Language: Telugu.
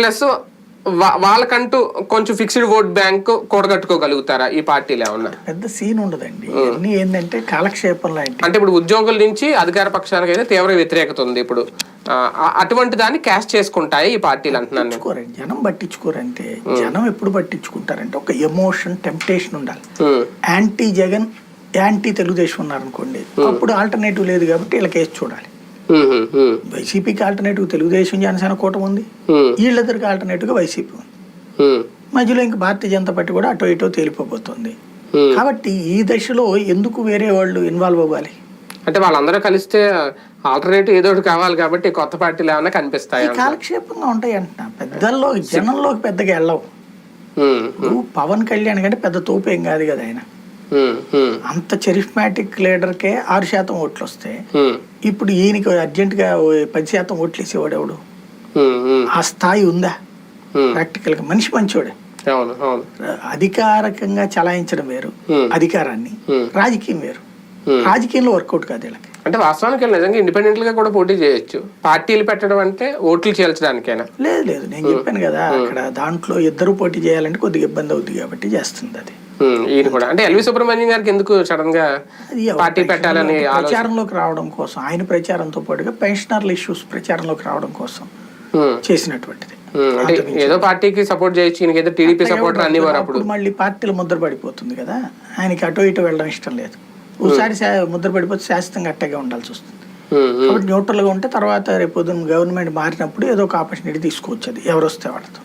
ప్లస్ వాళ్ళకంటూ కొంచెం ఫిక్స్డ్ ఓట్ బ్యాంక్ కూడగట్టుకోగలుగుతారా ఈ పార్టీలు ఏమన్నా? పెద్ద సీన్ ఉండదండి. ఇవన్నీ ఏంటంటే కాలక్షేపం లాంటి అంటే ఇప్పుడు ఉద్యోగుల నుంచి అధికార పక్షానికి అయితే తీవ్ర వ్యతిరేకత ఉంది ఇప్పుడు. అటువంటి దాన్ని క్యాష్ చేసుకుంటాయి ఈ పార్టీలు అంటున్నాను జనం పట్టించుకోరంటే జనం ఎప్పుడు పట్టించుకుంటారంటే ఒక ఎమోషన్ టెంప్టేషన్ ఉండాలి. యాంటీ జగన్ యాంటీ తెలుగుదేశం ఉన్నారనుకోండి అప్పుడు ఆల్టర్నేటివ్ లేదు కాబట్టి వీళ్ళకి వేసి చూడాలి. వైసీపీకి ఆల్టర్నేటివ్ తెలుగుదేశం జనసేన కూటమి ఉంది. వీళ్ళిద్దరికి ఆల్టర్నేటివ్గా వైసీపీ ఉంది. మధ్యలో ఇంకా భారతీయ జనతా పార్టీ కూడా అటో ఇటో తేలిపోబోతుంది. కాబట్టి ఈ దశలో ఎందుకు వేరే వాళ్ళు ఇన్వాల్వ్ అవ్వాలి? అంటే వాళ్ళందరూ కలిస్తే ఆల్టర్నేటివ్ ఏదో ఒకటి కావాలి కాబట్టి కొత్త పార్టీలు ఏమైనా కనిపిస్తాయి? కాలక్షేపంగా ఉంటాయి అంటున్నా పెద్దల్లో జనంలోకి పెద్దగా వెళ్ళవు. పవన్ కళ్యాణ్ కంటే పెద్ద తోపేం కాదు కదా ఆయన. అంత చెరిస్మాటిక్ లీడర్కే ఆరు శాతం ఓట్లు వస్తే ఉమ్, ఇప్పుడు ఈయనకి అర్జెంటుగా పది శాతం ఓట్లు వేసేవాడు ఎవడు? ఆ స్థాయి ఉందా. ప్రాక్టికల్గా మనిషి మంచోడే. అవును అధికారికంగా చలాయించడం వేరు. అధికారాన్ని. రాజకీయం వేరు. రాజకీయంలో వర్కౌట్ కాదు వీళ్ళకి. అంటే వాస్తవానికి నిజంగా ఇండిపెండెంట్గా కూడా పోటీ చేయొచ్చు. పార్టీలు పెట్టడం అంటే ఓట్లు చేల్చడానికైనా? లేదు లేదు. నేను చెప్పాను కదా అక్కడ దాంట్లో ఇద్దరు పోటీ చేయాలంటే కొద్దిగా ఇబ్బంది అవుతుంది కాబట్టి చేస్తుంది అది. ఈయన కూడా. అంటే ఎల్వి సుబ్రహ్మణ్యం గారికి ఎందుకు సడన్గా పార్టీ పెట్టాలని ప్రచారంలోకి రావడం కోసం ఆయన ప్రచారంతో పాటుగా పెన్షనర్ల ఇష్యూస్ ప్రచారంలోకి రావడం కోసం చేసినటువంటిది. అంటే ఏదో పార్టీకి సపోర్ట్ చేయొచ్చు ఈయనకి ఏదో టీడీపీ సపోర్టర్ అనేవారు అప్పుడు. అప్పుడు మళ్ళీ పార్టీలు ముద్ర పడిపోతుంది కదా. ఆయనకి అటో ఇటో వెళ్ళడం ఇష్టం లేదు. ఒకసారి ముద్ర పడిపోతే శాశ్వతంగా అట్టగా ఉండాల్సి వస్తుంది. కాబట్టి న్యూట్రల్గా ఉంటే తర్వాత రేపు పొద్దున్న గవర్నమెంట్ మారినప్పుడు ఏదో ఒక ఆపర్చునిటీ తీసుకోవచ్చు అది. ఎవరు వస్తే వాళ్ళతో.